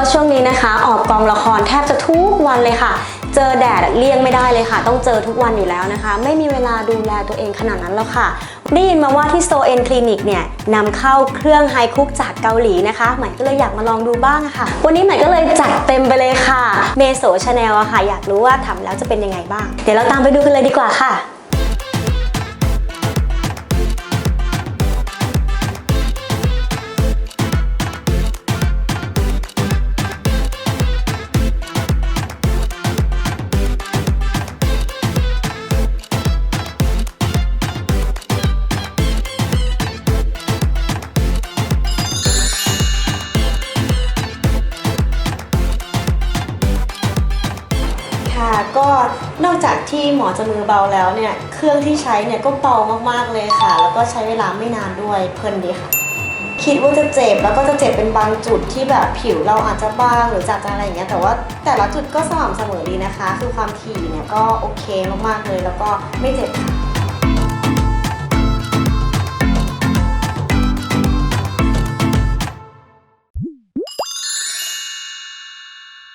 ก็ช่วงนี้นะคะ ออกกองละครแทบจะทุกวันเลยค่ะ เจอแดดเลี่ยงไม่ได้เลยค่ะ ต้องเจอทุกวันอยู่แล้วนะคะ ไม่มีเวลาดูแลตัวเองขนาดนั้นแล้วค่ะ ได้ยินมาว่าที่โซเอ็นคลินิกเนี่ยนำเข้าเครื่องไฮคุกจากเกาหลีนะคะใหม่ก็เลยอยากมาลองดูบ้างะค่ะ วันนี้ใหม่ก็เลยจัดเต็มไปเลยค่ะเมโซชาแนลอะค่ะ อยากรู้ว่าทำแล้วจะเป็นยังไงบ้าง เดี๋ยวเราตามไปดูกันเลยดีกว่าค่ะ ค่ะก็นอกจากที่หมอจะมือเบาแล้วเนี่ยเครื่องที่ใช้เนี่ยก็เบามากๆเลยค่ะ แล้วก็ใช้เวลาไม่นานด้วยเพลินดีค่ะ คิดว่าจะเจ็บแล้วก็จะเจ็บเป็นบางจุดที่แบบผิวเราอาจจะบางหรือจากอะไรอย่างเงี้ยแต่ว่าแต่ละจุดก็สม่ำเสมอดีนะคะ คือความถี่เนี่ยก็โอเคมากๆเลย แล้วก็ไม่เจ็บค่ะ